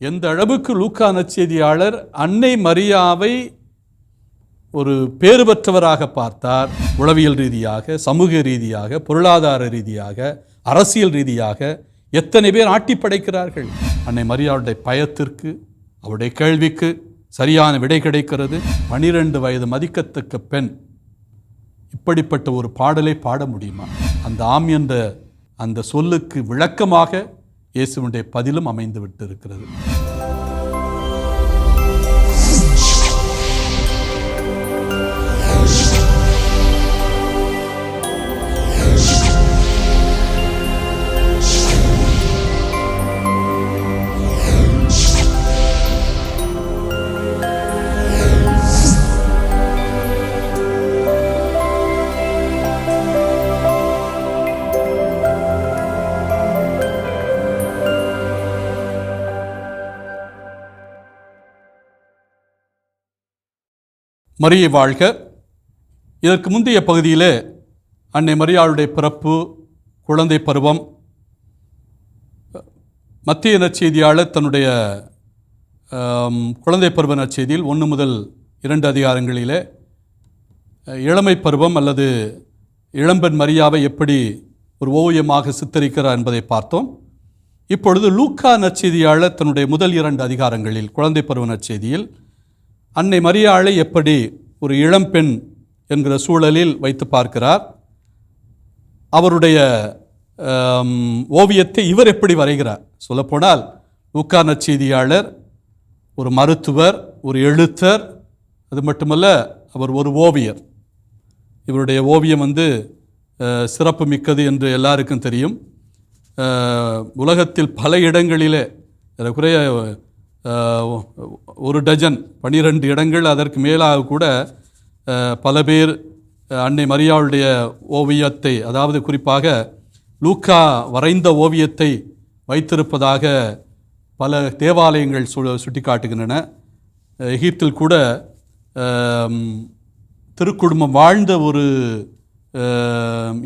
எந்த அளவுக்கு லூக்கா செய்தியாளர் அன்னை மரியாவை ஒரு பேறு பெற்றவராக பார்த்தார் உளவியல் ரீதியாக சமூக ரீதியாக பொருளாதார ரீதியாக அரசியல் ரீதியாக எத்தனை பேர் ஆட்டி படைக்கிறார்கள்? அன்னை மரியாவுடைய பயத்திற்கு அவருடைய கேள்விக்கு சரியான விடை கிடைக்கிறது. பனிரெண்டு வயது மதிக்கத்தக்க பெண் இப்படிப்பட்ட ஒரு பாடலை பாட முடியுமா? அந்த ஆம் என்ற அந்த சொல்லுக்கு விளக்கமாக இயேசுவனுடைய பதிலும் அமைந்து விட்டு இருக்கிறது மரியை வாழ்க. இதற்கு முந்தைய பகுதியிலே அன்னை மரியாளுடைய பிறப்பு குழந்தை பருவம் மத்திய நற்செய்தியாளர் தன்னுடைய குழந்தை பருவ நற்செய்தியில் ஒன்று முதல் இரண்டு அதிகாரங்களிலே இளமை பருவம் அல்லது இளம்பெண் மரியாவை எப்படி ஒரு ஓவியமாக சித்தரிக்கிறார் என்பதை பார்த்தோம். இப்பொழுது லூக்கா நற்செய்தியாளர் தன்னுடைய முதல் இரண்டு அதிகாரங்களில் குழந்தை பருவ நற்செய்தியில் அன்னை மரியாளை எப்படி ஒரு இளம்பெண் என்கிற சூழலில் வைத்து பார்க்கிறார். அவருடைய ஓவியத்தை இவர் எப்படி வரைகிறார்? சொல்லப்போனால் லூக்கா நச்செய்தியாளர் ஒரு மருத்துவர் ஒரு எழுத்தர் அது மட்டுமல்ல அவர் ஒரு ஓவியர். இவருடைய ஓவியம் வந்து சிறப்பு மிக்கது என்று எல்லாருக்கும் தெரியும். உலகத்தில் பல இடங்களிலே ஏறக்குறைய ஒரு டஜன் பனிரெண்டு இடங்கள் அதற்கு மேலாக கூட பல பேர் அன்னை மரியாளுடைய ஓவியத்தை அதாவது குறிப்பாக லூக்கா வரைந்த ஓவியத்தை வைத்திருப்பதாக பல தேவாலயங்கள் சு சுட்டிக்காட்டுகின்றன. எகிப்தில் கூட திருக்குடும்பம் வாழ்ந்த ஒரு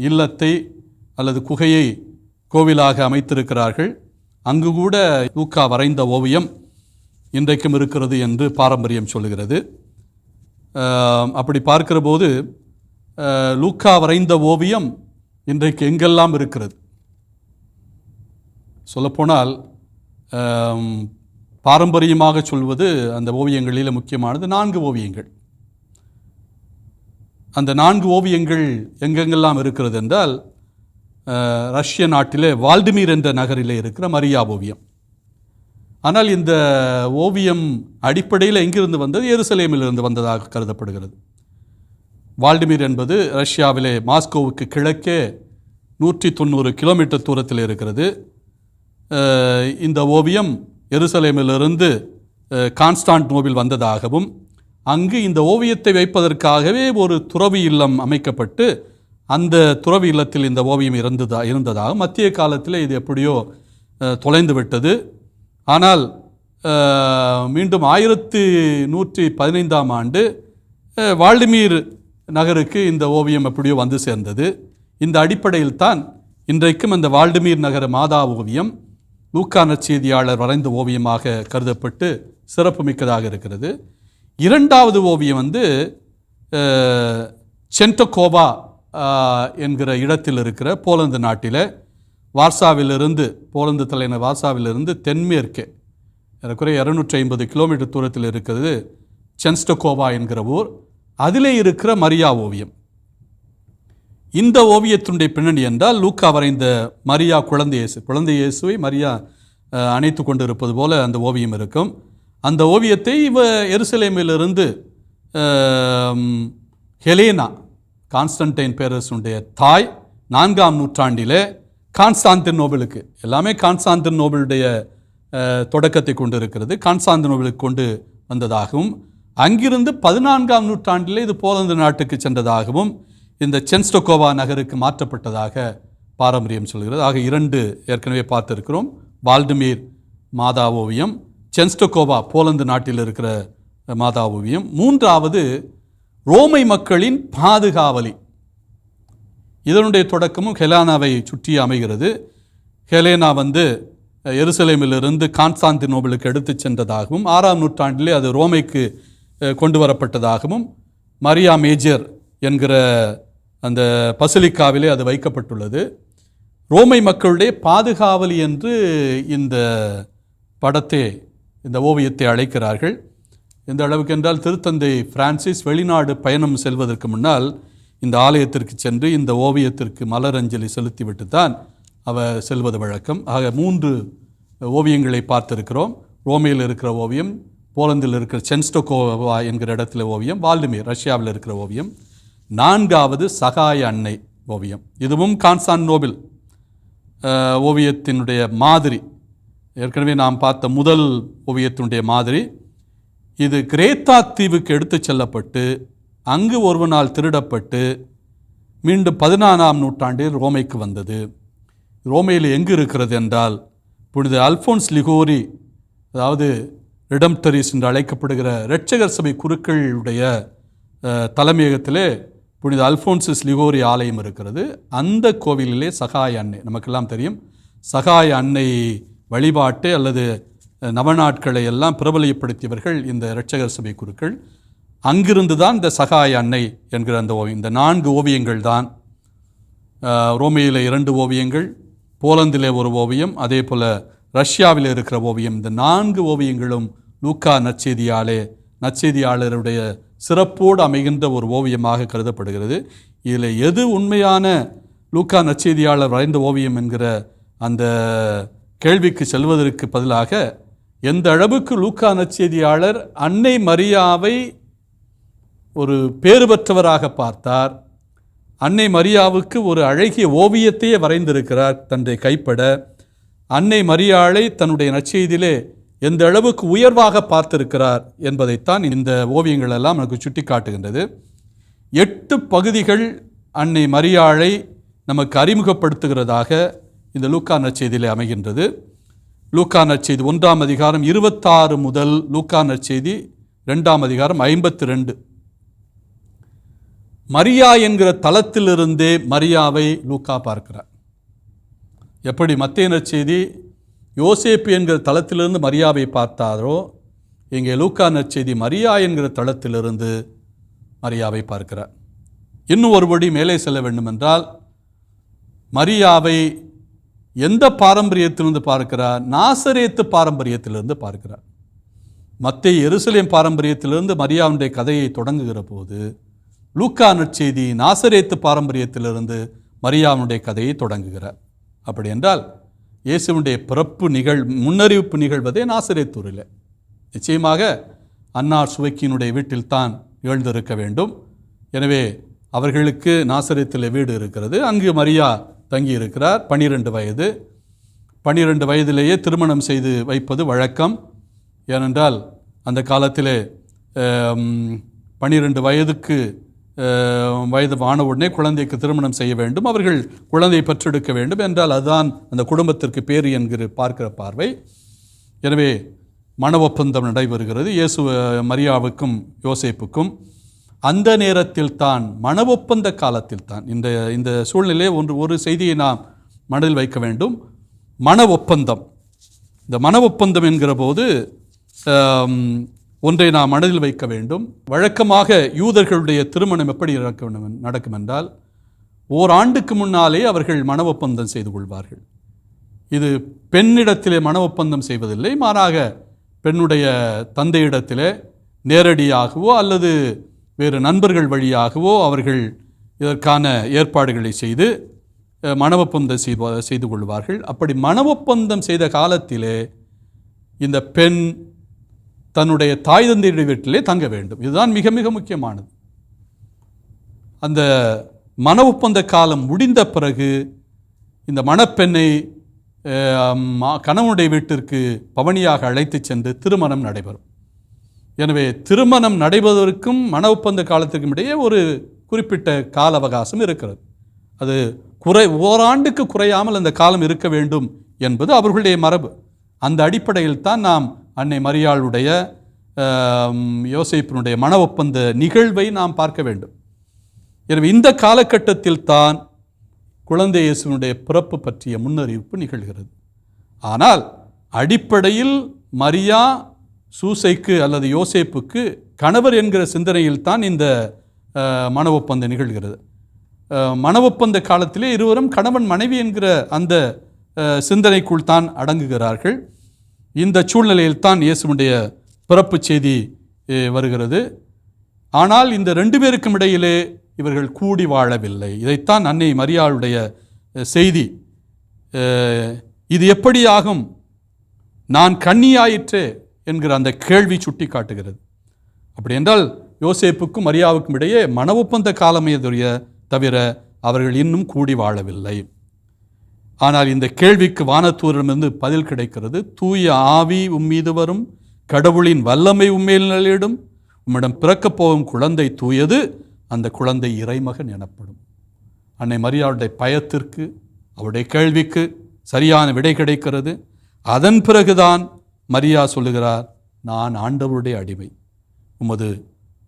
இல்லத்தை அல்லது குகையை கோவிலாக அமைத்திருக்கிறார்கள். அங்கு கூட லூக்கா வரைந்த ஓவியம் இன்றைக்கும் இருக்கிறது என்று பாரம்பரியம் சொல்லுகிறது. அப்படி பார்க்கிற போது லூக்கா வரைந்த ஓவியம் இன்றைக்கு எங்கெல்லாம் இருக்கிறது? சொல்லப்போனால் பாரம்பரியமாக சொல்வது அந்த ஓவியங்களில் முக்கியமானது நான்கு ஓவியங்கள். அந்த நான்கு ஓவியங்கள் எங்கெங்கெல்லாம் இருக்கிறது என்றால் ரஷ்ய நாட்டிலே வால்டிமீர் என்ற நகரிலே இருக்கிற மரியா ஓவியம். ஆனால் இந்த ஓவியம் அடிப்படையில் எங்கிருந்து வந்தது? எருசலேமிலிருந்து வந்ததாக கருதப்படுகிறது. வால்டிமீர் என்பது ரஷ்யாவிலே மாஸ்கோவுக்கு கிழக்கே நூற்றி தொண்ணூறு கிலோமீட்டர் தூரத்தில் இருக்கிறது. இந்த ஓவியம் எருசலேமிலிருந்து கான்ஸ்டான்ட் நோவில் வந்ததாகவும் அங்கு இந்த ஓவியத்தை வைப்பதற்காகவே ஒரு துறவி இல்லம் அமைக்கப்பட்டு அந்த துறவி இல்லத்தில் இந்த ஓவியம் இருந்ததா இருந்ததாக மத்திய காலத்தில் இது எப்படியோ தொலைந்து விட்டது ஆனால் மீண்டும் ஆயிரத்தி நூற்றி பதினைந்தாம் ஆண்டு வால்டிமீர் நகருக்கு இந்த ஓவியம் எப்படியோ வந்து சேர்ந்தது. இந்த அடிப்படையில் தான் இன்றைக்கும் அந்த வால்டிமீர் நகர மாதா ஓவியம் லூக்கா நற்செய்தியாளர் வரைந்த ஓவியமாக கருதப்பட்டு சிறப்புமிக்கதாக இருக்கிறது. இரண்டாவது ஓவியம் வந்து அஹ், சென்டோகோவா என்கிற இடத்தில் இருக்கிற போலந்து நாட்டில் வார்சாவிலிருந்து போலந்து தலைநகர் வார்சாவிலிருந்து தென்மேற்கே ஏறக்குறைய இரநூற்றி ஐம்பது கிலோமீட்டர் தூரத்தில் இருக்கிறது சென்ஸ்டகோவா என்கிற ஊர். அதிலே இருக்கிற மரியா ஓவியம். இந்த ஓவியத்தினுடைய பின்னணி என்றால் லூக்கா வரைந்த மரியா குழந்தை இயேசு குழந்தை இயேசுவை மரியா அணைத்து கொண்டு இருப்பது போல அந்த ஓவியம் இருக்கும். அந்த ஓவியத்தை இவ எருசலேமிலிருந்து ஹெலேனா கான்ஸ்டன்டைன் பேரரசுடைய தாய் நான்காம் நூற்றாண்டிலே கான்ஸ்டாந்தின் நோபலுக்கு எல்லாமே கான்ஸ்டாந்தின் நோபலுடைய தொடக்கத்தை கொண்டு இருக்கிறது கான்ஸ்டாந்தின் நோபலுக்கு கொண்டு வந்ததாகவும் அங்கிருந்து பதினான்காம் நூற்றாண்டிலே இது போலந்து நாட்டுக்கு சென்றதாகவும் இந்த சென்ஸ்டோகோவா நகருக்கு மாற்றப்பட்டதாக பாரம்பரியம் சொல்கிறது. ஆக இரண்டு ஏற்கனவே பார்த்திருக்கிறோம். வால்டிமீர் மாதா ஓவியம் சென்ஸ்டோகோவா போலந்து நாட்டில் இருக்கிற மாதா ஓவியம். மூன்றாவது ரோமை மக்களின் பாதுகாவலி. இதனுடைய தொடக்கமும் ஹெலானாவை சுற்றி அமைகிறது. ஹெலேனா வந்து எருசலேமிலிருந்து எருசலேமிலிருந்து கான்ஸ்டாந்தினோபிளுக்கு எடுத்துச் சென்றதாகவும் ஆறாம் நூற்றாண்டிலே அது ரோமைக்கு கொண்டு வரப்பட்டதாகவும் மரியா மேஜர் என்கிற அந்த பசிலிக்காவிலே அது வைக்கப்பட்டுள்ளது. ரோமை மக்களுடைய பாதுகாவலி என்று இந்த படத்தை இந்த ஓவியத்தை அழைக்கிறார்கள். இந்த அளவுக்கு என்றால் திருத்தந்தை பிரான்சிஸ் வெளிநாடு பயணம் செல்வதற்கு முன்னால் இந்த ஆலயத்திற்கு சென்று இந்த ஓவியத்திற்கு மலரஞ்சலி செலுத்திவிட்டு தான் அவ செல்வது வழக்கம். ஆக மூன்று ஓவியங்களை பார்த்திருக்கிறோம். ரோமையில் இருக்கிற ஓவியம் போலந்தில் இருக்கிற சென்ஸ்டோகோவா என்கிற இடத்துல ஓவியம் வால்டிமீர் ரஷ்யாவில் இருக்கிற ஓவியம் நான்காவது சகாய அன்னை ஓவியம். இதுவும் கான்ஸ்டான் நோபில் ஓவியத்தினுடைய மாதிரி. ஏற்கனவே நாம் பார்த்த முதல் ஓவியத்தினுடைய மாதிரி. இது கிரேத்தா தீவுக்கு எடுத்துச் செல்லப்பட்டு அங்கு ஒருவனால் திருடப்பட்டு மீண்டும் பதினாறாம் நூற்றாண்டில் ரோமைக்கு வந்தது. ரோமையில் எங்கு இருக்கிறது என்றால் புனித அல்ஃபோன்ஸ் லிகோரி அதாவது ரிடம்டரிஸ் என்று அழைக்கப்படுகிற இரட்சகர் சபை குருக்களுடைய தலைமையகத்திலே புனித அல்ஃபோன்சிஸ் லிகோரி ஆலயம் இருக்கிறது. அந்த கோவிலிலே சகாய அன்னை நமக்கெல்லாம் தெரியும். சகாய அன்னை வழிபாட்டு அல்லது நவநாட்களை எல்லாம் பிரபலியப்படுத்தியவர்கள் இந்த இரட்சகர் சபை குருக்கள். அங்கிருந்து தான் இந்த சகாய அன்னை என்கிற அந்த ஓவியம். இந்த நான்கு ஓவியங்கள் தான் ரோமையில் இரண்டு ஓவியங்கள் போலந்திலே ஒரு ஓவியம் அதே போல் ரஷ்யாவில் இருக்கிற ஓவியம். இந்த நான்கு ஓவியங்களும் லூக்கா நற்செய்தியாலே நற்செய்தியாளருடைய சிறப்போடு அமைகின்ற ஒரு ஓவியமாக கருதப்படுகிறது. இதில் எது உண்மையான லூக்கா நற்செய்தியாளர் வரைந்த ஓவியம் என்கிற அந்த கேள்விக்கு செல்வதற்கு பதிலாக எந்த அளவுக்கு லூக்கா நற்செய்தியாளர் அன்னை மரியாவை ஒரு பேறு பெற்றவராக பார்த்தார். அன்னை மரியாவுக்கு ஒரு அழகிய ஓவியத்தையே வரைந்திருக்கிறார் தன்னை கைப்பட. அன்னை மரியாளை தன்னுடைய நற்செய்தியிலே எந்த அளவுக்கு உயர்வாக பார்த்திருக்கிறார் என்பதைத்தான் இந்த ஓவியங்கள் எல்லாம் நமக்கு சுட்டி காட்டுகின்றது. எட்டு பகுதிகள் அன்னை மரியாளை நமக்கு அறிமுகப்படுத்துகிறதாக இந்த லூக்கா நற்செய்தியிலே அமைகின்றது. லூக்கா நற்செய்தி ஒன்றாம் அதிகாரம் இருபத்தாறு முதல் லூக்கா நற்செய்தி ரெண்டாம் அதிகாரம் ஐம்பத்தி ரெண்டு. மரியா என்கிற தளத்திலிருந்தே மரியாவை லூக்கா பார்க்கிறார். எப்படி மத்திய நற்செய்தி யோசேப்பு என்கிற தளத்திலிருந்து மரியாவை பார்த்தாரோ இங்கே லூக்கா நற்செய்தி மரியா என்கிற தளத்திலிருந்து மரியாவை பார்க்கிறார். இன்னும் ஒருபடி மேலே செல்ல வேண்டுமென்றால் மரியாவை எந்த பாரம்பரியத்திலிருந்து பார்க்கிறார்? நாசரேத்து பாரம்பரியத்திலிருந்து பார்க்கிறார். மத்திய எருசலேம் பாரம்பரியத்திலிருந்து மரியாவுடைய கதையை தொடங்குகிற போது லூக்கா நற்செய்தி நாசரேத்து பாரம்பரியத்திலிருந்து மரியாவுடைய கதையை தொடங்குகிறார். அப்படி என்றால் இயேசுவுடைய பிறப்பு நிகழ் முன்னறிவிப்பு நிகழ்வதே நாசரேத்தூரில். நிச்சயமாக அன்னார் சுவைக்கினுடைய வீட்டில்தான் எழுந்திருக்க வேண்டும். எனவே அவர்களுக்கு நாசரேத்தில் வீடு இருக்கிறது. அங்கு மரியா தங்கி இருக்கிறார் பன்னிரெண்டு வயது. பன்னிரெண்டு வயதிலேயே திருமணம் செய்து வைப்பது வழக்கம். ஏனென்றால் அந்த காலத்திலே பன்னிரெண்டு வயதுக்கு வயது ஆன உடனே குழந்தைக்கு திருமணம் செய்ய வேண்டும் அவர்கள் குழந்தையை பெற்றெடுக்க வேண்டும் என்றால் அதுதான் அந்த குடும்பத்திற்கு பேர் என்கிற பார்க்கிற பார்வை. எனவே மன ஒப்பந்தம் நடைபெறுகிறது. இயேசு மரியாவுக்கும் யோசேப்புக்கும் அந்த நேரத்தில் தான் மன ஒப்பந்த காலத்தில் தான் இந்த இந்த சூழ்நிலை ஒன்று ஒரு செய்தியை நாம் மனதில் வைக்க வேண்டும். மன ஒப்பந்தம். இந்த மன ஒப்பந்தம் என்கிற போது ஒன்றை நாம் மனதில் வைக்க வேண்டும். வழக்கமாக யூதர்களுடைய திருமணம் எப்படி நடக்க வேண்டும் நடக்கும் என்றால் ஓராண்டுக்கு முன்னாலே அவர்கள் மன ஒப்பந்தம் செய்து கொள்வார்கள். இது பெண்ணிடத்திலே மன ஒப்பந்தம் செய்வதில்லை மாறாக பெண்ணுடைய தந்தையிடத்திலே நேரடியாகவோ அல்லது வேறு நண்பர்கள் வழியாகவோ அவர்கள் இதற்கான ஏற்பாடுகளை செய்து மன ஒப்பந்தம் செய்து செய்து கொள்வார்கள். அப்படி மன ஒப்பந்தம் செய்த காலத்திலே இந்த பெண் தன்னுடைய தாய் தந்தையுடைய வீட்டிலே தங்க வேண்டும். இதுதான் மிக மிக முக்கியமானது. அந்த மன ஒப்பந்த காலம் முடிந்த பிறகு இந்த மணப்பெண்ணை கணவனுடைய வீட்டிற்கு பவனியாக அழைத்துச் சென்று திருமணம் நடைபெறும். எனவே திருமணம் நடைபெறுவதற்கும் மன ஒப்பந்த காலத்திற்கும் இடையே ஒரு குறிப்பிட்ட கால அவகாசம் இருக்கிறது. அது குறை ஓராண்டுக்கு குறையாமல் அந்த காலம் இருக்க வேண்டும் என்பது அவர்களுடைய மரபு. அந்த அடிப்படையில் தான் நாம் அன்னை மரியாளுடைய யோசிப்பினுடைய யோசேப்பினுடைய மன ஒப்பந்த நிகழ்வை நாம் பார்க்க வேண்டும். எனவே இந்த காலகட்டத்தில் தான் குழந்தை இயேசுனுடைய பிறப்பு பற்றிய முன்னறிவிப்பு நிகழ்கிறது. ஆனால் அடிப்படையில் மரியா சூசைக்கு அல்லது யோசேப்புக்கு கணவர் என்கிற சிந்தனையில் தான் இந்த மன ஒப்பந்தம் நிகழ்கிறது. மன ஒப்பந்த காலத்திலே இருவரும் கணவன் மனைவி என்கிற அந்த சிந்தனைக்குள் தான் அடங்குகிறார்கள். இந்த சூழ்நிலையில் தான் இயேசுவுடைய பிறப்பு செய்தி வருகிறது. ஆனால் இந்த ரெண்டு பேருக்கும் இடையிலே இவர்கள் கூடி வாழவில்லை. இதைத்தான் அன்னை மரியாளுடைய செய்தி. இது எப்படி ஆகும் நான் கண்ணியாயிற்று என்கிற அந்த கேள்வி சுட்டி காட்டுகிறது அப்படி என்றால் யோசேப்புக்கும் மரியாவுக்கும் இடையே மன ஒப்பந்த காலமையதுடைய தவிர அவர்கள் இன்னும் கூடி வாழவில்லை. ஆனால் இந்த கேள்விக்கு வானத்தூரிடமிருந்து பதில் கிடைக்கிறது. தூய ஆவி உம்மீது வரும் கடவுளின் வல்லமை உண்மையில் நிலையிடும் உம்மிடம் பிறக்கப் போகும் குழந்தை தூயது அந்த குழந்தை இறைமகன் எனப்படும். அன்னை மரியாளுடைய பயத்திற்கு அவருடைய கேள்விக்கு சரியான விடை கிடைக்கிறது. அதன் பிறகுதான் மரியா சொல்லுகிறார் நான் ஆண்டவருடைய அடிமை. உமது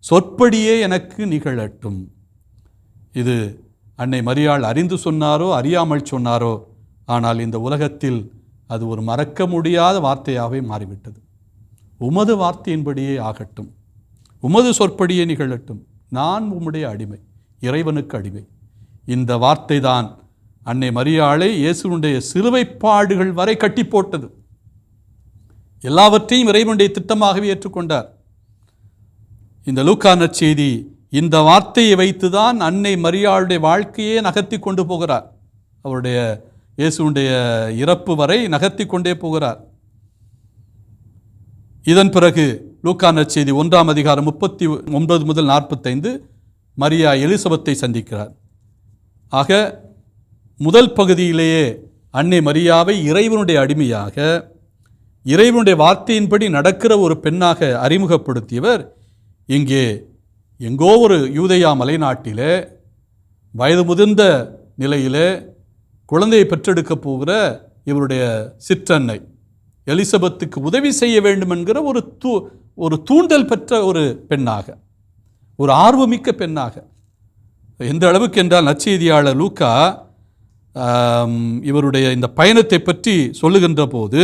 சொற்படியே எனக்கு நிகழட்டும். இது அன்னை மரியாள் அறிந்து சொன்னாரோ அறியாமல் சொன்னாரோ ஆனால் இந்த உலகத்தில் அது ஒரு மறக்க முடியாத வார்த்தையாகவே மாறிவிட்டது. உமது வார்த்தையின்படியே ஆகட்டும். உமது சொற்படியே நிகழட்டும். நான் உம்முடைய அடிமை இறைவனுக்கு அடிமை. இந்த வார்த்தை தான் அன்னை மரியாளை இயேசுனுடைய சிலுவைப்பாடுகள் வரை கட்டி போட்டது எல்லாவற்றையும் இறைவனுடைய திட்டமாகவே ஏற்றுக்கொண்டார். இந்த லூக்கா நற்செய்தி இந்த வார்த்தையை வைத்துதான் அன்னை மரியாளுடைய வாழ்க்கையே நகர்த்தி கொண்டு போகிறார். அவருடைய இயேசுடைய இறப்பு வரை நகர்த்தி கொண்டே போகிறார். இதன் பிறகு லூக்கா செய்தி ஒன்றாம் அதிகாரம் முப்பத்தி ஒன்பது முதல் நாற்பத்தைந்து மரியா எலிசபத்தை சந்திக்கிறார். ஆக முதல் பகுதியிலேயே அன்னை மரியாவை இறைவனுடைய அடிமையாக இறைவனுடைய வார்த்தையின்படி நடக்கிற ஒரு பெண்ணாக அறிமுகப்படுத்தியவர் இங்கே எங்கோ ஒரு யூதயா மலைநாட்டிலே வயது முதிர்ந்த நிலையிலே குழந்தையை பெற்றெடுக்கப் போகிற இவருடைய சிற்றன்னை. எலிசபெத்துக்கு உதவி செய்ய வேண்டும் என்கிற ஒரு தூ ஒரு தூண்டல் பெற்ற ஒரு பெண்ணாக. ஒரு ஆர்வமிக்க பெண்ணாக. எந்த அளவுக்கு என்றால் நற்செய்தியாளர் லூக்கா இவருடைய இந்த பயணத்தை பற்றி சொல்லுகின்ற போது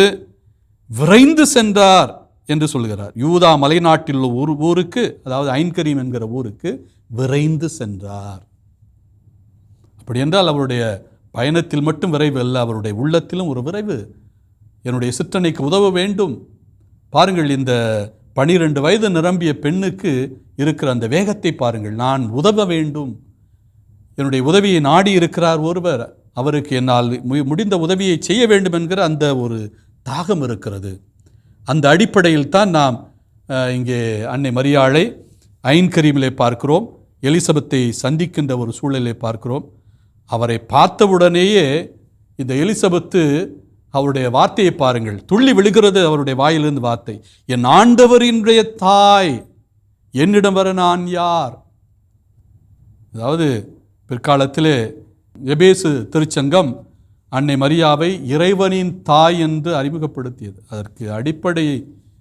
விரைந்து சென்றார் என்று சொல்கிறார் யூதா மலைநாட்டில் உள்ள ஒரு ஊருக்கு அதாவது ஐன்கரீம் என்கிற ஊருக்கு விரைந்து சென்றார். அப்படி என்றால் அவருடைய பயணத்தில் மட்டும் விரைவு அல்ல அவருடைய உள்ளத்திலும் ஒரு விரைவு. என்னுடைய சிற்றனைக்கு உதவ வேண்டும். பாருங்கள் இந்த பனிரெண்டு வயது நிரம்பிய பெண்ணுக்கு இருக்கிற அந்த வேகத்தை பாருங்கள். நான் உதவ வேண்டும். என்னுடைய உதவியை நாடி இருக்கிறார் ஒருவர். அவருக்கு என்னால் மு- முடிந்த உதவியை செய்ய வேண்டும் என்கிற அந்த ஒரு தாகம் இருக்கிறது. அந்த அடிப்படையில் தான் நாம் இங்கே அன்னை மரியாளை ஐன்கரீமிலே பார்க்கிறோம். எலிசபெத்தை சந்திக்கின்ற ஒரு சூழலை பார்க்கிறோம். அவரை பார்த்தவுடனேயே இந்த எலிசபெத்து அவருடைய வார்த்தையை பாருங்கள். துள்ளி விழுகிறது அவருடைய வாயிலிருந்து வார்த்தை. என் ஆண்டவரினுடைய தாய் என்னிடம் வர நான் யார்? அதாவது பிற்காலத்தில் எபேசு திருச்சங்கம் அன்னை மரியாவை இறைவனின் தாய் என்று அறிமுகப்படுத்தியது. அதற்கு அடிப்படை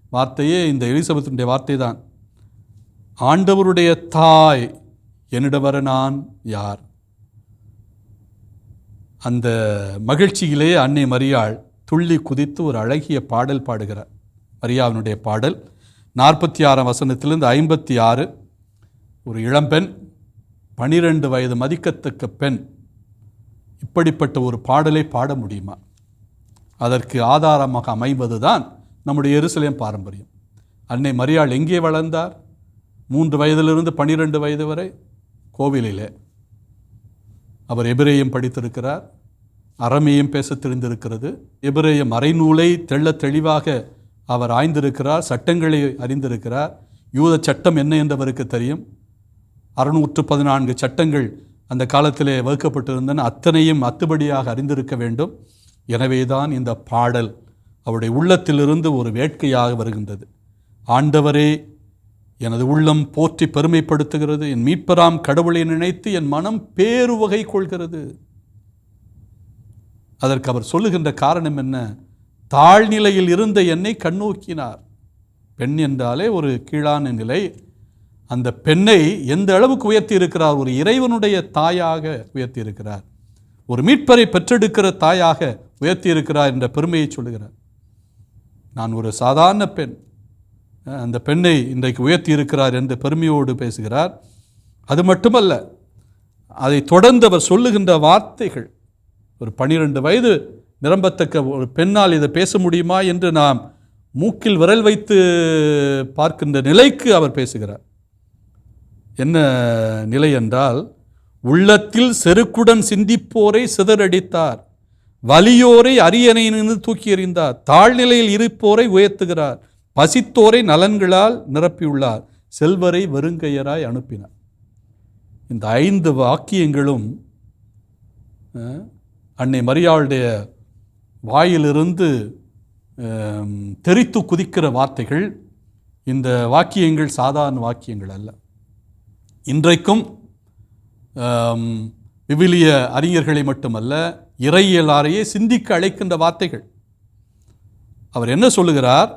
வார்த்தையே இந்த எலிசபெத்தினுடைய வார்த்தை தான் ஆண்டவருடைய தாய் என்னிடம் வர நான் யார்? அந்த மகிழ்ச்சியிலே அன்னை மரியாள் துள்ளி குதித்து ஒரு அழகிய பாடல் பாடுகிறார். மரியாவினுடைய பாடல் நாற்பத்தி ஆறாம் வசனத்திலிருந்து ஐம்பத்தி ஆறு ஒரு இளம்பெண் பனிரெண்டு வயது மதிக்கத்தக்க பெண் இப்படிப்பட்ட ஒரு பாடலை பாட முடியுமா? அதற்கு ஆதாரமாக அமைவது தான் நம்முடைய எருசலேம் பாரம்பரியம். அன்னை மரியாள் எங்கே வளர்ந்தார்? மூன்று வயதிலிருந்து பனிரெண்டு வயது வரை கோவிலிலே. அவர் எபிரேயம் படித்திருக்கிறார். அறமையும் பேசத் தெரிந்திருக்கிறது. எபிரேய மறைநூலை தெள்ள தெளிவாக அவர் ஆய்ந்திருக்கிறார் சட்டங்களை அறிந்திருக்கிறார். யூத சட்டம் என்ன என்றவருக்கு தெரியும்? அறுநூற்று பதினான்கு சட்டங்கள் அந்த காலத்திலே வகுக்கப்பட்டிருந்தன. அத்தனையும் அத்துபடியாக அறிந்திருக்க வேண்டும். எனவேதான் இந்த பாடல் அவருடைய உள்ளத்திலிருந்து ஒரு வேட்கையாக வருகின்றது. ஆண்டவரே எனது உள்ளம் போற்றி பெருமைப்படுத்துகிறது என் மீட்பராம் கடவுளை நினைத்து என் மனம் பேருவகை கொள்கிறது. அதற்கு அவர் சொல்லுகின்ற காரணம் என்ன? தாழ்நிலையில் இருந்த என்னை கண்ணோக்கினார். பெண் என்றாலே ஒரு கீழான நிலை. அந்த பெண்ணை எந்த அளவுக்கு உயர்த்தி இருக்கிறார் ஒரு இறைவனுடைய தாயாக உயர்த்தி இருக்கிறார் ஒரு மீட்பரை பெற்றெடுக்கிற தாயாக உயர்த்தி இருக்கிறார் என்ற பெருமையை சொல்லுகிறார். நான் ஒரு சாதாரண பெண். அந்த பெண்ணை இன்றைக்கு உயர்த்தி இருக்கிறார் என்று பெருமையோடு பேசுகிறார். அது மட்டுமல்ல அதை தொடர்ந்து அவர் சொல்லுகின்ற வார்த்தைகள் ஒரு பனிரெண்டு வயது நிரம்பத்தக்க ஒரு பெண்ணால் இதை பேச முடியுமா என்று நாம் மூக்கில் விரல் வைத்து பார்க்கின்ற நிலைக்கு அவர் பேசுகிறார். என்ன நிலை என்றால் உள்ளத்தில் செருக்குடன் சிந்திப்போரை சிதறடித்தார். வலியோரை அரியணையிலிருந்து தூக்கி எறிந்தார். தாழ்நிலையில் இருப்போரை உயர்த்துகிறார். பசித்தோரை நலன்களால் நிரப்பியுள்ளார். செல்வரை வருங்கையராய் அனுப்பினார். இந்த ஐந்து வாக்கியங்களும் அன்னை மரியாளுடைய வாயிலிருந்து தெரித்து தெறித்து குதிக்கிற வார்த்தைகள் இந்த வாக்கியங்கள் சாதாரண வாக்கியங்கள் அல்ல. இன்றைக்கும் விவிலிய அறிஞர்களை மட்டுமல்ல இறையியலாரையே சிந்திக்க அழைக்கின்ற வார்த்தைகள். அவர் என்ன சொல்லுகிறார்?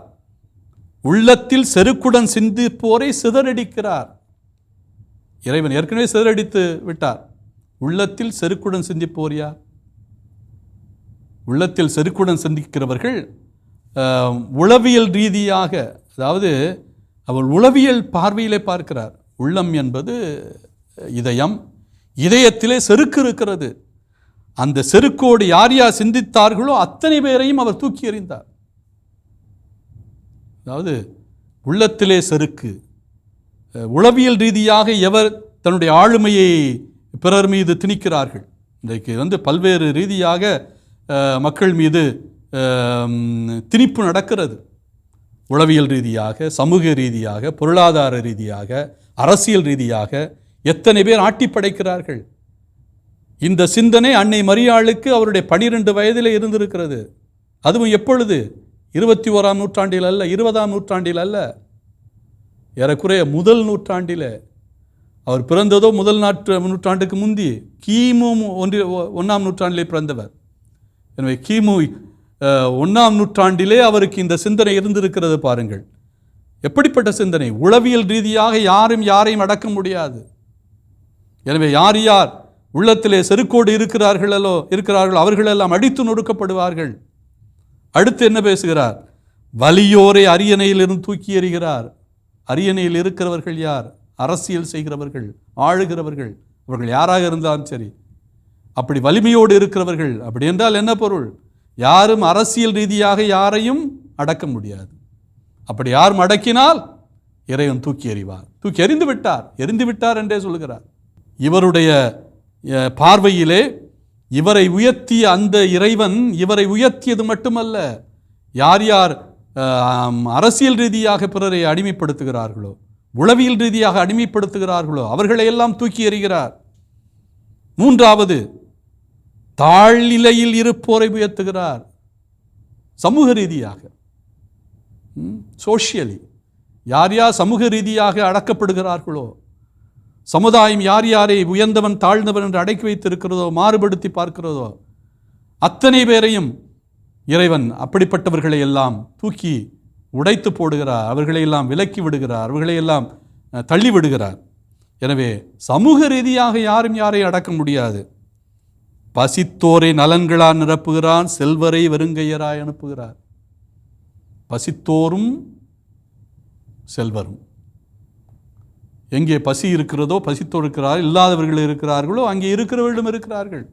உள்ளத்தில் செருக்குடன் சிந்திப்போரை சிதறடிக்கிறார். இறைவன் ஏற்கனவே சிதறடித்து விட்டார். உள்ளத்தில் செருக்குடன் சிந்திப்போர் யார்? உள்ளத்தில் செருக்குடன் சிந்திக்கிறவர்கள் உளவியல் ரீதியாக அதாவது அவர் உளவியல் பார்வையிலே பார்க்கிறார். உள்ளம் என்பது இதயம் இதயத்திலே செருக்கு இருக்கிறது. அந்த செருக்கோடு யார் யார் சிந்தித்தார்களோ அத்தனை பேரையும் அவர் தூக்கி எறிந்தார். அதாவது உள்ளத்திலே செருக்கு. உளவியல் ரீதியாக எவர் தன்னுடைய ஆளுமையை பிறர் மீது திணிக்கிறார்கள். இன்றைக்கு வந்து பல்வேறு ரீதியாக மக்கள் மீது திணிப்பு நடக்கிறது. உளவியல் ரீதியாக சமூக ரீதியாக பொருளாதார ரீதியாக அரசியல் ரீதியாக எத்தனை பேர் ஆட்டி படைக்கிறார்கள். இந்த சிந்தனை அன்னை மரியாளுக்கு அவருடைய பனிரெண்டு வயதில் இருந்திருக்கிறது. அதுவும் எப்பொழுது? இருபத்தி ஓராம் நூற்றாண்டில் அல்ல இருபதாம் நூற்றாண்டில் அல்ல. ஏறக்குறைய முதல் நூற்றாண்டில் அவர் பிறந்ததோ முதல் நாற்று நூற்றாண்டுக்கு முந்தி கிமு ஒன்று ஒன்றாம் நூற்றாண்டிலே பிறந்தவர். எனவே கிமு ஒன்றாம் நூற்றாண்டிலே அவருக்கு இந்த சிந்தனை இருந்திருக்கிறது பாருங்கள். எப்படிப்பட்ட சிந்தனை? உளவியல் ரீதியாக யாரும் யாரையும் அடக்க முடியாது. எனவே யார் யார் உள்ளத்திலே செருக்கோடு இருக்கிறார்களோ இருக்கிறார்கள் அவர்களெல்லாம் அடித்து நொடுக்கப்படுவார்கள் அடுத்து என்ன பேசுகிறார்? வலியோரை அரியணையிலிருந்து தூக்கி எறிகிறார். அரியணையில் இருக்கிறவர்கள் யார்? அரசியல் செய்கிறவர்கள் ஆளுகிறவர்கள். அவர்கள் யாராக இருந்தாலும் சரி. அப்படி வலிமையோடு இருக்கிறவர்கள். அப்படி என்றால் என்ன பொருள்? யாரும் அரசியல் ரீதியாக யாரையும் அடக்க முடியாது. அப்படி யாரும் அடக்கினால் இறைவன் தூக்கி எறிவார். தூக்கி எறிந்து விட்டார். எறிந்து விட்டார் என்றே சொல்கிறார் இவருடைய பார்வையிலே இவரை உயர்த்திய அந்த இறைவன் இவரை உயர்த்தியது மட்டுமல்ல யார் யார் அரசியல் ரீதியாக பிறரை அடிமைப்படுத்துகிறார்களோ உளவியல் ரீதியாக அடிமைப்படுத்துகிறார்களோ அவர்களையெல்லாம் தூக்கி எறிகிறார். மூன்றாவது தாழ்நிலையில் இருப்போரை உயர்த்துகிறார். சமூக ரீதியாக. சோஷியலி. யார் யார் சமூக ரீதியாக அடக்கப்படுகிறார்களோ சமுதாயம் யார் யாரை உயர்ந்தவன் தாழ்ந்தவன் என்று அடக்கி வைத்திருக்கிறதோ மாறுபடுத்தி பார்க்கிறதோ அத்தனை பேரையும் இறைவன் அப்படிப்பட்டவர்களை எல்லாம் தூக்கி உடைத்து போடுகிறார். அவர்களை எல்லாம் விலக்கி விடுகிறார். அவர்களை எல்லாம் தள்ளி விடுகிறார். எனவே சமூக ரீதியாக யாரும் யாரை அடக்க முடியாது. பசித்தோரை நலன்களால் நிரப்புகிறான் செல்வரை வெறுங்கையராய் அனுப்புகிறார். பசித்தோரும் செல்வரும். எங்கே பசி இருக்கிறதோ பசித்தோர் இல்லாதவர்கள் இருக்கிறார்களோ அங்கே இருக்கிறவர்களும் இருக்கிறார்கள்.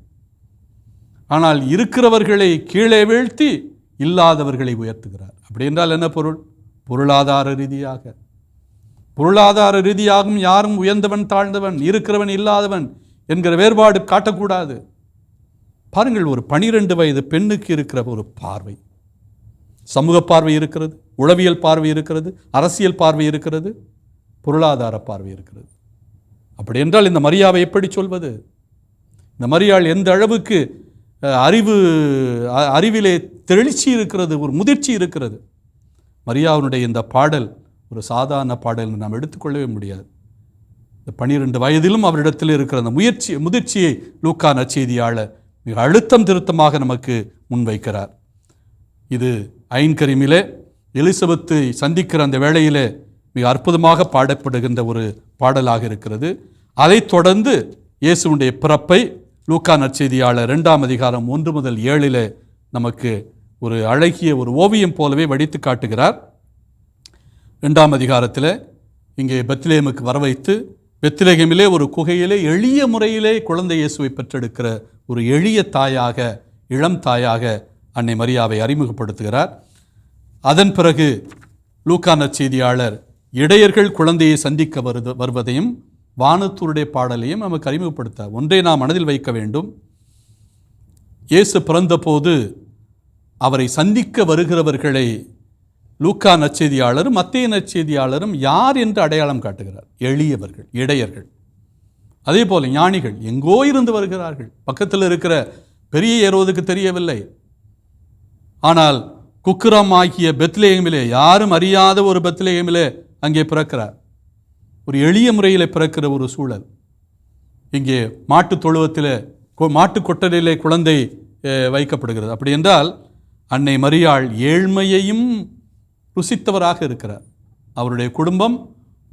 ஆனால் இருக்கிறவர்களை கீழே வீழ்த்தி இல்லாதவர்களை உயர்த்துகிறார். அப்படி என்றால் என்ன பொருள்? பொருளாதார ரீதியாக. பொருளாதார ரீதியாகவும் யாரும் உயர்ந்தவன் தாழ்ந்தவன் இருக்கிறவன் இல்லாதவன் என்கிற வேறுபாடு காட்டக்கூடாது. பாருங்கள் ஒரு பனிரெண்டு வயது பெண்ணுக்கு இருக்கிற ஒரு பார்வை. சமூக பார்வை இருக்கிறது உளவியல் பார்வை இருக்கிறது அரசியல் பார்வை இருக்கிறது. பொருளாதார பார்வை இருக்கிறது. அப்படி என்றால் இந்த மரியாவை எப்படி சொல்வது? இந்த மரியாள் எந்த அளவுக்கு அறிவு அ- அறிவிலே தெளிச்சி இருக்கிறது ஒரு முதிர்ச்சி இருக்கிறது. மரியாவினுடைய இந்த பாடல் ஒரு சாதாரண பாடல் நாம் எடுத்துக்கொள்ளவே முடியாது. இந்த பனிரெண்டு வயதிலும் அவரிடத்தில் இருக்கிற அந்த முயற்சி முதிர்ச்சியை லூக்கா நற்செய்தியாளர் மிக அழுத்தம் திருத்தமாக நமக்கு முன்வைக்கிறார். இது ஐன்கரிமிலே எலிசபெத்தை சந்திக்கிற அந்த வேளையிலே மிக அற்புதமாக பாடப்படுகின்ற ஒரு பாடலாக இருக்கிறது. அதைத் தொடர்ந்து இயேசுடைய பிறப்பை லூக்கா நற்செய்தியாளர் இரண்டாம் அதிகாரம் ஒன்று முதல் ஏழில் நமக்கு ஒரு அழகிய ஒரு ஓவியம் போலவே வடித்து காட்டுகிறார். ரெண்டாம் அதிகாரத்தில் இங்கே பெத்லேமுக்கு வரவைத்து பெத்லேகமிலே ஒரு குகையிலே எளிய முறையிலே குழந்தை இயேசுவை பெற்றெடுக்கிற ஒரு எளிய தாயாக இளம் தாயாக அன்னை மரியாவை அறிமுகப்படுத்துகிறார். அதன் பிறகு லூக்கா நற்செய்தியாளர் இடையர்கள் குழந்தையை சந்திக்க வருது வருவதையும் வானத்தூருடைய பாடலையும் நமக்கு அறிமுகப்படுத்த. ஒன்றை நாம் மனதில் வைக்க வேண்டும். இயேசு பிறந்தபோது அவரை சந்திக்க வருகிறவர்களை லூக்கா நச்செய்தியாளரும் மத்திய நற்செய்தியாளரும் யார் என்று அடையாளம் காட்டுகிறார். எளியவர்கள் இடையர்கள். அதே போல் ஞானிகள் எங்கோ இருந்து வருகிறார்கள். பக்கத்தில் இருக்கிற பெரிய ஏறுவதுக்கு தெரியவில்லை. ஆனால் குக்கிரம் ஆகிய பெத்லேயமிலே யாரும் அறியாத ஒரு பெத்லேயமிலே அங்கே பிறக்கிறார் ஒரு எளிய முறையில் பிறக்கிற ஒரு சூழல். இங்கே மாட்டுத் தொழுவத்தில் கொ- மாட்டுக் கொட்டலிலே குழந்தை வைக்கப்படுகிறது. அப்படி என்றால் அன்னை மரியாள் ஏழ்மையையும் ருசித்தவராக இருக்கிறார். அவருடைய குடும்பம்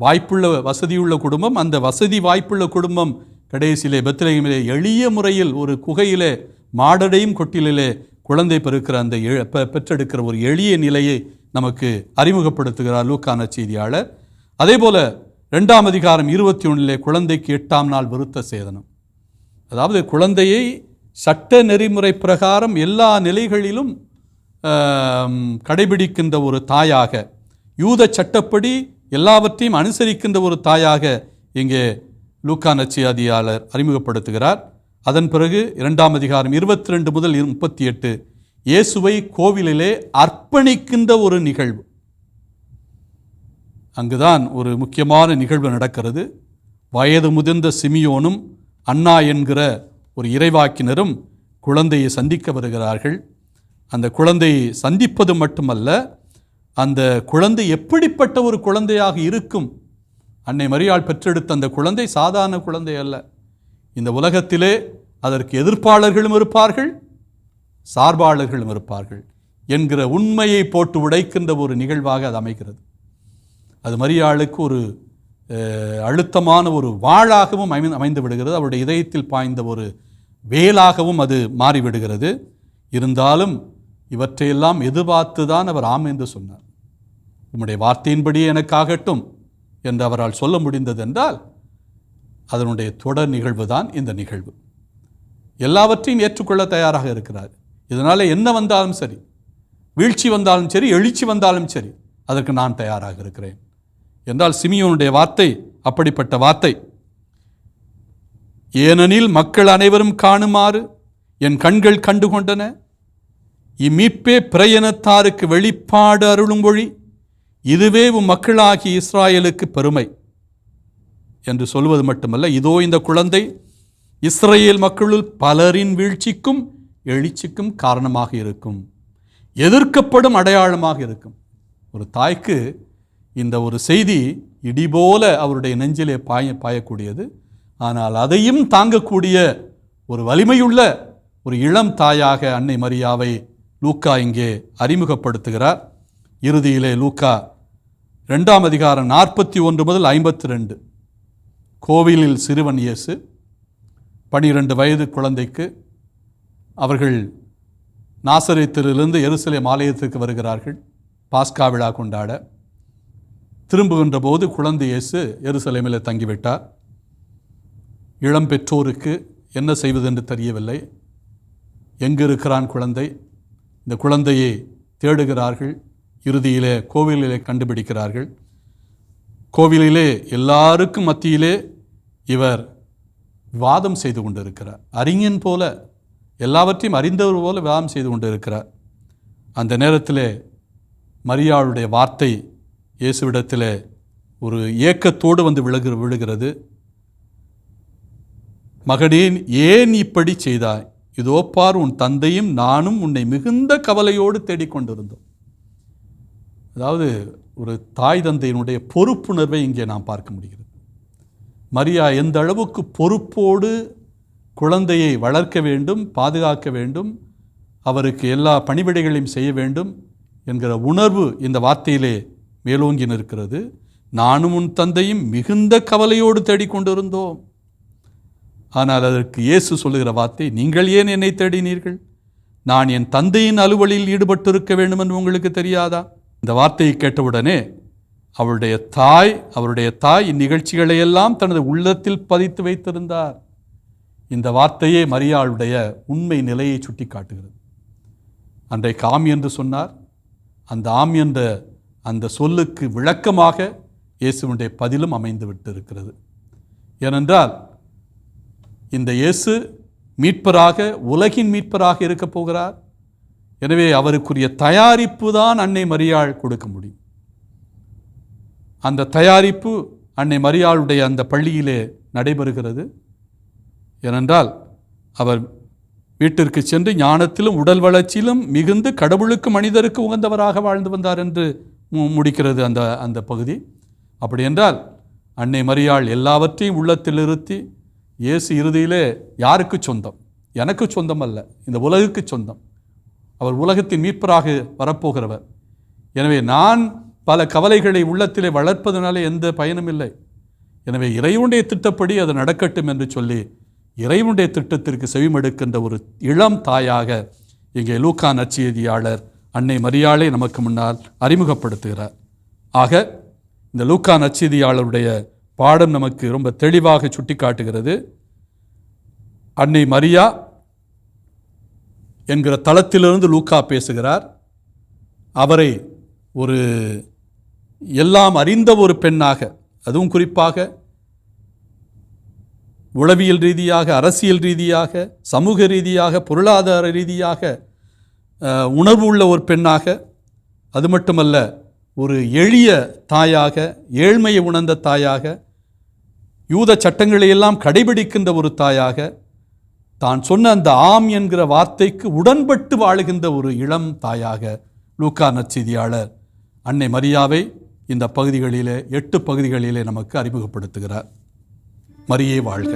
வாய்ப்புள்ள வசதியுள்ள குடும்பம் அந்த வசதி வாய்ப்புள்ள குடும்பம் கடைசியிலே பெத்லகேமிலே எளிய முறையில் ஒரு குகையிலே மாடடையும் கொட்டிலே குழந்தை பெருக்கிற அந்த எ- பெற்றெடுக்கிற ஒரு எளிய நிலையை நமக்கு அறிமுகப்படுத்துகிறார் லூக்கான செய்தியாளர். அதே போல் ரெண்டாம் அதிகாரம் இருபத்தி ஒன்றிலே குழந்தைக்கு எட்டாம் நாள் விருத்த சேதனம். அதாவது குழந்தையை சட்ட நெறிமுறை பிரகாரம் எல்லா நிலைகளிலும் கடைபிடிக்கின்ற ஒரு தாயாக யூத சட்டப்படி எல்லாவற்றையும் அனுசரிக்கின்ற ஒரு தாயாக இங்கே லூக்கா நச்சியாதியாளர் அறிமுகப்படுத்துகிறார். அதன் பிறகு இரண்டாம் அதிகாரம் இருபத்தி ரெண்டு முதல் முப்பத்தி எட்டு இயேசுவை கோவிலிலே அர்ப்பணிக்கின்ற ஒரு நிகழ்வு. அங்குதான் ஒரு முக்கியமான நிகழ்வு நடக்கிறது. வயது முதிர்ந்த சிமியோனும் அண்ணா என்கிற ஒரு இறைவாக்கினரும் குழந்தையை சந்திக்க வருகிறார்கள். அந்த குழந்தையை சந்திப்பது மட்டுமல்ல அந்த குழந்தை எப்படிப்பட்ட ஒரு குழந்தையாக இருக்கும்? அன்னை மரியாள் பெற்றெடுத்த அந்த குழந்தை சாதாரண குழந்தை அல்ல. இந்த உலகத்திலே அதற்கு எதிர்ப்பாளர்களும் இருப்பார்கள் சார்பாளர்களும் இருப்பார்கள் என்கிற உண்மையை போட்டு உடைக்கின்ற ஒரு நிகழ்வாக அது அமைகிறது. அது மரியாளுக்கு ஒரு அழுத்தமான ஒரு வாழாகவும் அமை அமைந்து விடுகிறது. அவருடைய இதயத்தில் பாய்ந்த ஒரு வேலாகவும் அது மாறிவிடுகிறது. இருந்தாலும் இவற்றையெல்லாம் எதிர்பார்த்து தான் அவர் ஆம் என்று சொன்னார். உம்முடைய வார்த்தையின்படியே எனக்காகட்டும் என்று அவரால் சொல்ல முடிந்தது என்றால் அதனுடைய தொடர் நிகழ்வு தான் இந்த நிகழ்வு. எல்லாவற்றையும் ஏற்றுக்கொள்ள தயாராக இருக்கிறார். இதனால் என்ன வந்தாலும் சரி வீழ்ச்சி வந்தாலும் சரி எழுச்சி வந்தாலும் சரி அதற்கு நான் தயாராக இருக்கிறேன். என்றால் சிமியோனுடைய வார்த்தை அப்படிப்பட்ட வார்த்தை. ஏனெனில் மக்கள் அனைவரும் காணுமாறு என் கண்கள் கண்டு கொண்டன இம்மீட்பே பிரயணத்தாருக்கு வெளிப்பாடு அருளும் மொழி இதுவே உன் மக்களாகி இஸ்ராயலுக்கு பெருமை. என்று சொல்வது மட்டுமல்ல இதோ இந்த குழந்தை இஸ்ரேல் மக்களுள் பலரின் வீழ்ச்சிக்கும் எழுச்சிக்கும் காரணமாக இருக்கும். எதிர்க்கப்படும் அடையாளமாக இருக்கும். ஒரு தாய்க்கு இந்த ஒரு செய்தி இடிபோல அவருடைய நெஞ்சிலே பாய பாயக்கூடியது. ஆனால் அதையும் தாங்கக்கூடிய ஒரு வலிமையுள்ள ஒரு இளம் தாயாக அன்னை மரியாவை லூக்கா இங்கே அறிமுகப்படுத்துகிறார். இறுதியிலே லூக்கா ரெண்டாம் அதிகாரம் நாற்பத்தி ஒன்று முதல் ஐம்பத்தி ரெண்டு. கோவிலில் சிறுவன் இயேசு பனிரெண்டு வயது குழந்தைக்கு அவர்கள் நாசரேத்திலிருந்து எருசலேம் ஆலயத்திற்கு வருகிறார்கள். பாஸ்கா விழா கொண்டாட. திரும்புகின்ற போது குழந்தை இயேசு எருசலேமில் தங்கிவிட்டார். இளம் பெற்றோருக்கு என்ன செய்வதென்று தெரியவில்லை. எங்கு இருக்கிறான் குழந்தை? இந்த குழந்தையை தேடுகிறார்கள். இறுதியிலே கோவிலிலே கண்டுபிடிக்கிறார்கள். கோவிலிலே எல்லாருக்கும் மத்தியிலே இவர் வாதம் செய்து கொண்டிருக்கிறார். அறிஞன் போல எல்லாவற்றையும் அறிந்தவர் போல வாதம் செய்து கொண்டிருக்கிறார். அந்த நேரத்தில் மரியாளுடைய வார்த்தை இயேசுவிடத்தில் ஒரு ஏக்கத்தோடு வந்து விழுகிற விழுகிறது. மகனேன் ஏன் இப்படி செய்தாய்? இதோ பார் உன் தந்தையும் நானும் உன்னை மிகுந்த கவலையோடு தேடிக்கொண்டிருந்தோம். அதாவது ஒரு தாய் தந்தையினுடைய பொறுப்புணர்வை இங்கே நாம் பார்க்க முடிகிறது. மரியா எந்த அளவுக்கு பொறுப்போடு குழந்தையை வளர்க்க வேண்டும் பாதுகாக்க வேண்டும் அவருக்கு எல்லா பணிவிடைகளையும் செய்ய வேண்டும் என்கிற உணர்வு இந்த வார்த்தையிலே மேலோங்கி நிற்கிறது. நானும் உன் தந்தையும் மிகுந்த கவலையோடு தேடிக்கொண்டிருந்தோம். ஆனால் அதற்கு இயேசு சொல்லுகிற வார்த்தை நீங்கள் ஏன் என்னை தேடினீர்கள்? நான் என் தந்தையின் அலுவலில் ஈடுபட்டிருக்க வேண்டும் என்று உங்களுக்கு தெரியாதா? இந்த வார்த்தையை கேட்டவுடனே அவருடைய தாய் அவருடைய தாய் இந்நிகழ்ச்சிகளை எல்லாம் தனது உள்ளத்தில் பதித்து வைத்திருந்தார். இந்த வார்த்தையே மரியாளுடைய உண்மை நிலையை சுட்டி காட்டுகிறது அன்றைக்கு ஆம் என்று சொன்னார். அந்த ஆம் என்ற அந்த சொல்லுக்கு விளக்கமாக இயேசுவனுடைய பதிலும் அமைந்து விட்டு இருக்கிறது ஏனென்றால் இந்த இயேசு மீட்பராக உலகின் மீட்பராக இருக்கப் போகிறார். எனவே அவருக்குரிய தயாரிப்பு தான் அன்னை மரியாள் கொடுக்க முடியும். அந்த தயாரிப்பு அன்னை மரியாளுடைய அந்த பள்ளியிலே நடைபெறுகிறது. ஏனென்றால் அவர் வீட்டிற்கு சென்று ஞானத்திலும் உடல் வளர்ச்சியிலும் மிகுந்து கடவுளுக்கு மனிதருக்கு உகந்தவராக வாழ்ந்து வந்தார் என்று மு- முடிக்கிறது அந்த அந்த பகுதி. அப்படி என்றால் அன்னை மரியாள் எல்லாவற்றையும் உள்ளத்தில் இருத்தி இயேசு இறுதியிலே யாருக்கு சொந்தம்? எனக்கு சொந்தம் அல்ல இந்த உலகுக்கு சொந்தம். அவர் உலகத்தின் மீட்பராக வரப்போகிறவர். எனவே நான் பல கவலைகளை உள்ளத்திலே வளர்ப்பதனாலே எந்த பயனும் இல்லை. எனவே இறைவனுடைய திட்டப்படி அது நடக்கட்டும் என்று சொல்லி இறைவனுடைய திட்டத்திற்கு செவிமடுக்கின்ற ஒரு இளம் தாயாக இங்கே லூக்கா நற்செய்தியாளர் அன்னை மரியாளை நமக்கு முன்னால் அறிமுகப்படுத்துகிறார். ஆக இந்த லூக்கா நற்செய்தியாளருடைய பாடம் நமக்கு ரொம்ப தெளிவாக சுட்டிக்காட்டுகிறது. அன்னை மரியா என்கிற தளத்திலிருந்து லூக்கா பேசுகிறார். அவரை ஒரு எல்லாம் அறிந்த ஒரு பெண்ணாக அதுவும் குறிப்பாக உளவியல் ரீதியாக அரசியல் ரீதியாக சமூக ரீதியாக பொருளாதார ரீதியாக உணர்வு உள்ள ஒரு பெண்ணாக அது மட்டுமல்ல ஒரு எளிய தாயாக ஏழ்மையை உணர்ந்த தாயாக யூத சட்டங்களையெல்லாம் கடைபிடிக்கின்ற ஒரு தாயாக தான் சொன்ன அந்த ஆம் என்கிற வார்த்தைக்கு உடன்பட்டு வாழுகின்ற ஒரு இளம் தாயாக லூக்கா நற்செய்தியாளர் அன்னை மரியாவை இந்த பகுதிகளிலே எட்டு பகுதிகளிலே நமக்கு அறிமுகப்படுத்துகிறார். மரியே வாழ்க.